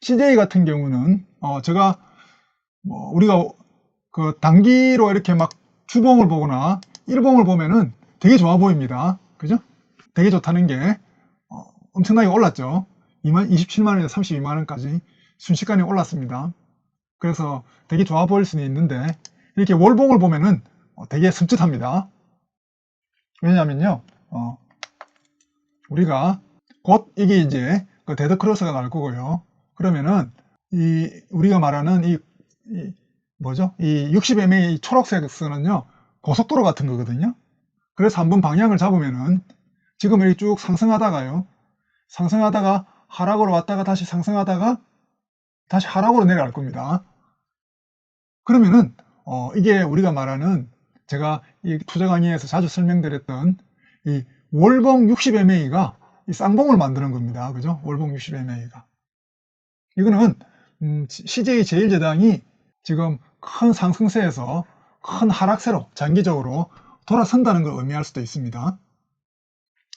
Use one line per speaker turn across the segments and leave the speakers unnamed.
CJ 같은 경우는 어, 제가 뭐 우리가 그 단기로 이렇게 막 주봉을 보거나 일봉을 보면은 되게 좋아 보입니다. 그죠? 되게 좋다는 게 어, 엄청나게 올랐죠. 2만 27만 원에서 32만 원까지 순식간에 올랐습니다. 그래서 되게 좋아 보일 수는 있는데 이렇게 월봉을 보면은 어, 되게 섬찟합니다. 왜냐면요, 어, 우리가 곧 이게 이제 그 데드 크로스가 날 거고요. 그러면은 이 우리가 말하는 이, 이 뭐죠? 이 60MA 초록색 선은요 고속도로 같은 거거든요. 그래서 한번 방향을 잡으면은 지금 이렇게 쭉 상승하다가요, 상승하다가 하락으로 왔다가 다시 상승하다가 다시 하락으로 내려갈 겁니다. 그러면은 어, 이게 우리가 말하는 제가 이 투자 강의에서 자주 설명드렸던 이 월봉 60MA가 이 쌍봉을 만드는 겁니다. 그죠? 월봉 60MA가. 이거는 음, CJ 제일제당이 지금 큰 상승세에서 큰 하락세로 장기적으로 돌아선다는 걸 의미할 수도 있습니다.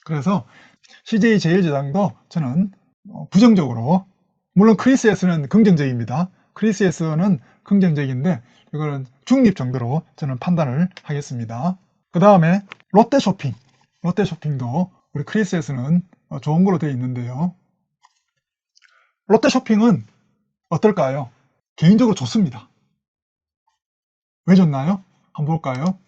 그래서 CJ 제일제당도 저는 어, 부정적으로 물론 크리스에서는 긍정적입니다. 크리스에서는 긍정적인데 이거는 중립 정도로 저는 판단을 하겠습니다. 그 다음에 롯데쇼핑. 롯데쇼핑도 우리 크리스에서는 어, 좋은 걸로 되어 있는데요. 롯데 쇼핑은 어떨까요? 개인적으로 좋습니다. 왜 좋나요? 한번 볼까요?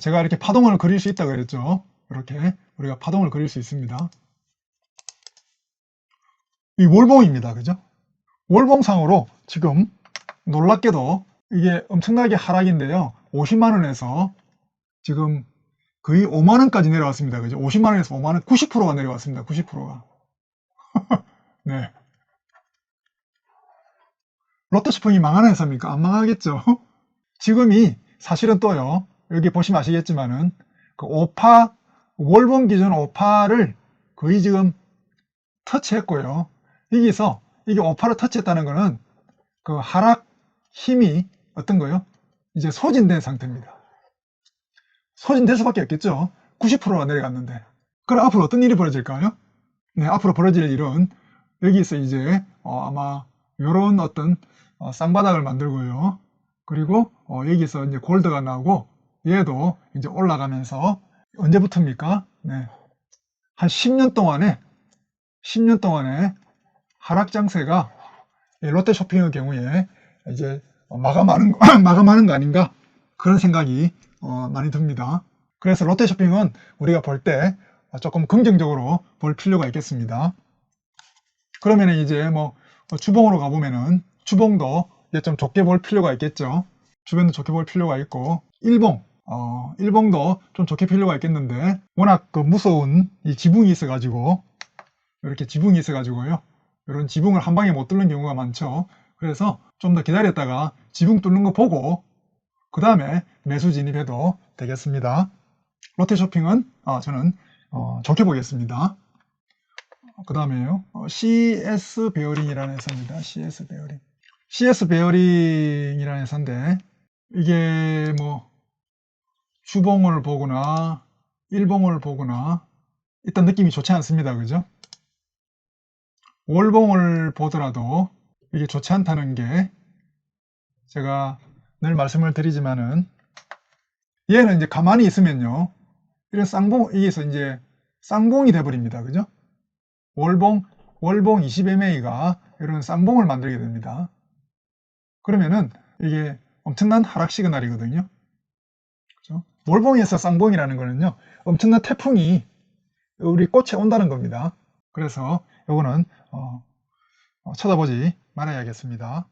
제가 이렇게 파동을 그릴 수 있다고 그랬죠. 이렇게 우리가 파동을 그릴 수 있습니다. 이 월봉입니다. 그죠? 월봉상으로 지금 놀랍게도 이게 엄청나게 하락인데요. 50만원에서 지금 거의 5만원까지 내려왔습니다. 그죠? 50만원에서 5만원, 90%가 내려왔습니다. 90%가. 네. 롯데쇼핑이 망하는 회사입니까? 안 망하겠죠? 지금이 사실은 또요, 여기 보시면 아시겠지만은, 그 5파, 월봉 기준 5파를 거의 지금 터치했고요. 여기서 이게 5파를 터치했다는 거는 그 하락 힘이 어떤 거요? 이제 소진된 상태입니다. 소진될 수밖에 없겠죠. 90%가 내려갔는데. 그럼 앞으로 어떤 일이 벌어질까요? 네, 앞으로 벌어질 일은 여기서 이제 어, 아마 이런 어떤 어, 쌍바닥을 만들고요. 그리고 어, 여기서 이제 골드가 나오고 얘도 이제 올라가면서 언제부터입니까? 네. 한 10년 동안에 10년 동안에 하락 장세가 이 롯데 쇼핑의 경우에 이제 마감하는 거, 마감하는 거 아닌가 그런 생각이 어, 많이 듭니다. 그래서 롯데 쇼핑은 우리가 볼 때 조금 긍정적으로 볼 필요가 있겠습니다. 그러면 이제 뭐 주봉으로 가보면은 주봉도 이제 좀 좋게 볼 필요가 있겠죠. 주변도 좋게 볼 필요가 있고 일봉 어, 일봉도 좀 좋게 필요가 있겠는데 워낙 그 무서운 이 지붕이 있어가지고 이렇게 지붕이 있어가지고요. 이런 지붕을 한 방에 못 뚫는 경우가 많죠. 그래서 좀 더 기다렸다가 지붕 뚫는 거 보고 그 다음에 매수 진입해도 되겠습니다. 롯데쇼핑은 아, 저는 어, 좋게 보겠습니다. 그 다음에요. CS 베어링이라는 회사입니다. CS 베어링. CS 베어링이라는 회사인데 이게 뭐 주봉을 보거나 일봉을 보거나 일단 느낌이 좋지 않습니다. 그죠? 월봉을 보더라도 이게 좋지 않다는 게 제가 늘 말씀을 드리지만은 얘는 이제 가만히 있으면요. 이런 쌍봉, 여기서 이제 쌍봉이 돼버립니다. 그죠? 월봉, 월봉 20MA가 이런 쌍봉을 만들게 됩니다. 그러면은 이게 엄청난 하락 시그널이거든요. 그죠? 월봉에서 쌍봉이라는 거는요. 엄청난 태풍이 우리 꽃에 온다는 겁니다. 그래서 요거는 어, 어, 쳐다보지 말아야겠습니다.